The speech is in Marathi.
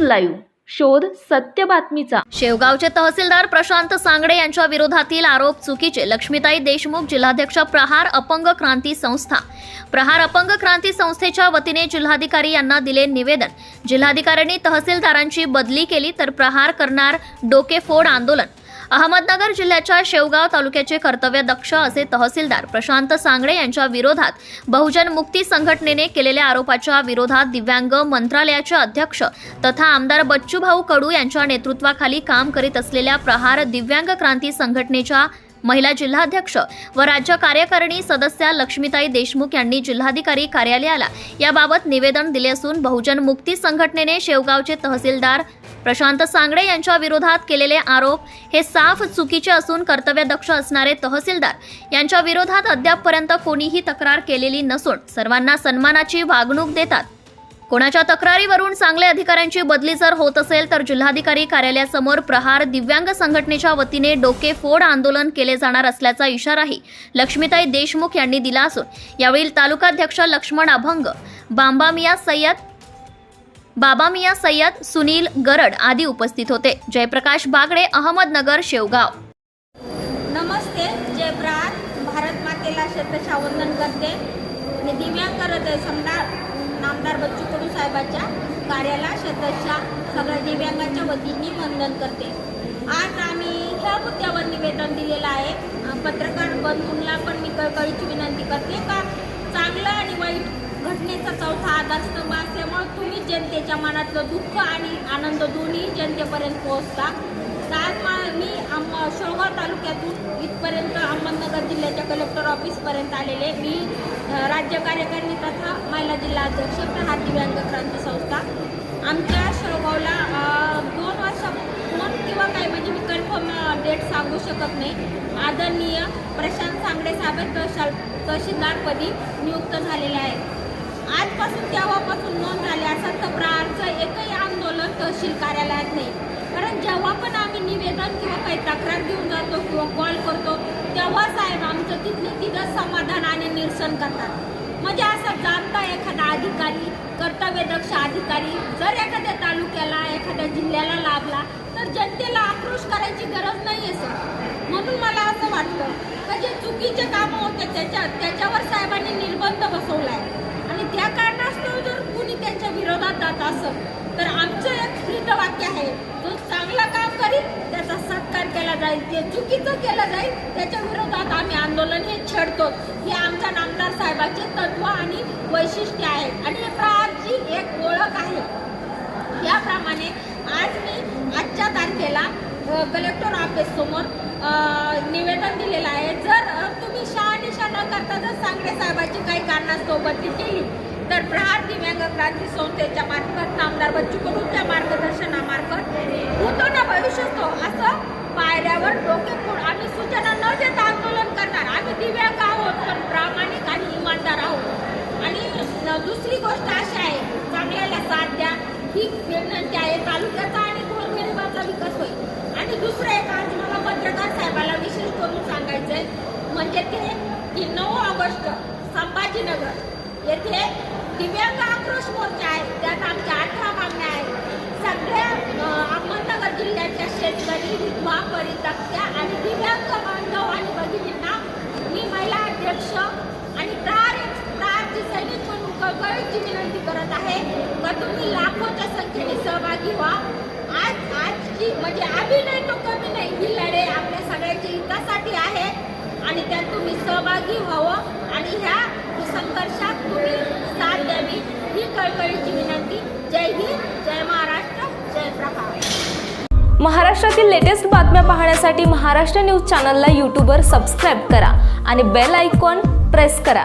लाईव्ह. शोध सत्य बातमीचा. शेवगावचे तहसीलदार प्रशांत सांगडे यांच्या विरोधातील आरोप चुकीचे लक्ष्मीताई देशमुख जिल्हाध्यक्ष प्रहार अपंग क्रांती संस्था. प्रहार अपंग क्रांती संस्थेच्या वतीने जिल्हाधिकारी यांना दिले निवेदन. जिल्हाधिकाऱ्यांनी तहसीलदारांची बदली केली तर प्रहार करणार डोकेफोड आंदोलन. अहमदनगर जिल्ह्याच्या शेवगाव तालुक्याचे कर्तव्य दक्ष असे तहसीलदार प्रशांत सांगळे यांच्या विरोधात बहुजन मुक्ती संघटनेने केलेल्या आरोपाच्या विरोधात दिव्यांग मंत्रालयाचे अध्यक्ष तथा आमदार बच्चूभाऊ कडू यांच्या नेतृत्वाखाली काम करीत असलेल्या प्रहार दिव्यांग क्रांती संघटनेच्या महिला जिल्हाध्यक्ष व राज्य कार्यकारिणी सदस्या लक्ष्मीताई देशमुख यांनी जिल्हाधिकारी कार्यालयाला याबाबत निवेदन दिले असून बहुजन मुक्ती संघटनेने शेवगावचे तहसीलदार प्रशांत सांगडे यांच्या विरोधात केलेले आरोप हे साफ चुकीचे असून कर्तव्यदक्ष असणारे तहसीलदार यांच्या विरोधात अद्यापपर्यंत कोणीही तक्रार केलेली नसून सर्वांना सन्मानाची वागणूक देतात. कोणाच्या तक्रारीवरून चांगले अधिकाऱ्यांची बदली जर होत असेल तर जिल्हाधिकारी कार्यालयासमोर प्रहार दिव्यांग संघटनेच्या वतीने डोकेफोड आंदोलन केले जाणार असल्याचा इशाराही लक्ष्मीताई देशमुख यांनी दिला असून यावेळी तालुकाध्यक्ष लक्ष्मण अभंग बांबामिया सय्यद बाबा मिया सय्यद सुनील गरड आदी उपस्थित होते. जयप्रकाश बागडे अहमदनगर शेवगाव. नमस्ते जय भारत मातेला शतशा वंदन करते. मी दिव्यांग आहे समदार नामदार बच्चू कडू साहेबाच्या कार्याला शतशा सगळ्या दिव्यांगाच्या वतीने वंदन करते. आज आम्ही ह्या मुद्द्यावर निवेदन दिलेलं आहे. पत्रकार बंधूंना पण मी कळकळीची विनंती करते का घटनेचा चौथा आधारस्तंभ असल्यामुळे तुम्ही जनतेच्या मनातलं दुःख आणि आनंद दोन्ही जनतेपर्यंत पोहोचता. तर आज मी आम शेवगाव तालुक्यातून इथपर्यंत अहमदनगर जिल्ह्याच्या कलेक्टर ऑफिसपर्यंत आलेले. मी राज्य कार्यकारिणी तथा महिला जिल्हा अध्यक्ष प्रहार दिव्यांग क्रांती संस्था. आमच्या शोगावला दोन वर्षा दोन किंवा काय म्हणजे मी कन्फर्म डेट सांगू शकत नाही. आदरणीय प्रशांत सांगडे साहेब तहशाल तहसीलदारपदी नियुक्त झालेले आहेत. आजपासून तेव्हापासून नोंद झाली असं तक्रारचं एकही आंदोलन तहसील कार्यालयात नाही. कारण जेव्हा पण आम्ही निवेदन किंवा काही तक्रार घेऊन जातो किंवा कॉल करतो तेव्हा साहेब आमचं तिथलं तिथं समाधान आणि निरसन करतात. म्हणजे असं जाणता एखादा अधिकारी कर्तव्यदक्ष अधिकारी जर एखाद्या तालुक्याला एखाद्या जिल्ह्याला लाभला तर जनतेला आक्रोश करायची गरज नाही आहे सर. म्हणून मला असं वाटतं का जे चुकीचे कामं होते त्याच्या त्याच्यावर साहेबांनी निर्बंध बसवला आहे त्या कारणास्तव जर कुणी त्यांच्या विरोधात जात असत तर आमचं एक स्त्रीचं वाक्य आहे जो चांगला काम करील त्याचा सत्कार केला जाईल जे चुकीचं केलं जाईल त्याच्या विरोधात आम्ही आंदोलन हे छेडतो. हे आमच्या नामदार साहेबाचे तत्व आणि वैशिष्ट्य आहे. आणि हे एक ओळख आहे. याप्रमाणे आज मी आजच्या तारखेला कलेक्टर ऑफिस समोर निवेदन दिलेलं आहे जर अ, तुम्ही शहानिशा न करता जर सांगडे साहेबांची काही कारणास्तव बदली केली तर प्रहार दिव्यांग क्रांती संस्थेच्या मार्फत नामदार बच्चू कडूंच्या मार्गदर्शनामार्फत होतो ना भविष्यतो असं पायऱ्यावर डोके फोड आम्ही सूचना न देता आंदोलन करणार आम्ही दिव्यांग आहोत पण प्रामाणिक आणि इमानदार आहोत आणि न- दुसरी गोष्ट अशी आहे चांगल्याला साथ द्या ही विनंती आहे तालुक्याचा आणि गोरगरिबाचा विकास होईल आणि दुसरं एक आज मला पत्रकार साहेबाला विशेष करून सांगायचं आहे म्हणजे ते की महाराष्ट्र संभाजीनगर येथे दिव्यांग आक्रोश मोर्चा आहे. त्यात आमच्या अठरा मागण्या आहेत. सगळ्या अहमदनगर जिल्ह्याच्या शेतकरी विधवा परितक्त्या आणि दिव्यांग बांधव आणि भगिनींना मी महिला अध्यक्ष आणि प्रार प्रारची सैनिक म्हणून कळकळीची विनंती करत आहे का तुम्ही लाखोच्या संख्येने सहभागी व्हा. आज आजची म्हणजे आम्ही नाही तो कमी नाही. ही लढाई आपल्या सगळ्याच्या हितासाठी आहे आणि त्यात तुम्ही सहभागी व्हावं. आणि ह्या संघर्षात तुम्ही साथ द्यावी ही कळकळीची विनंती. जय हिंद जय महाराष्ट्र जय प्रहार महाराष्ट्रातील लेटेस्ट बातम्या पाहण्यासाठी महाराष्ट्र न्यूज चॅनलला यूट्यूबवर सबस्क्राईब करा आणि बेल आयकॉन प्रेस करा.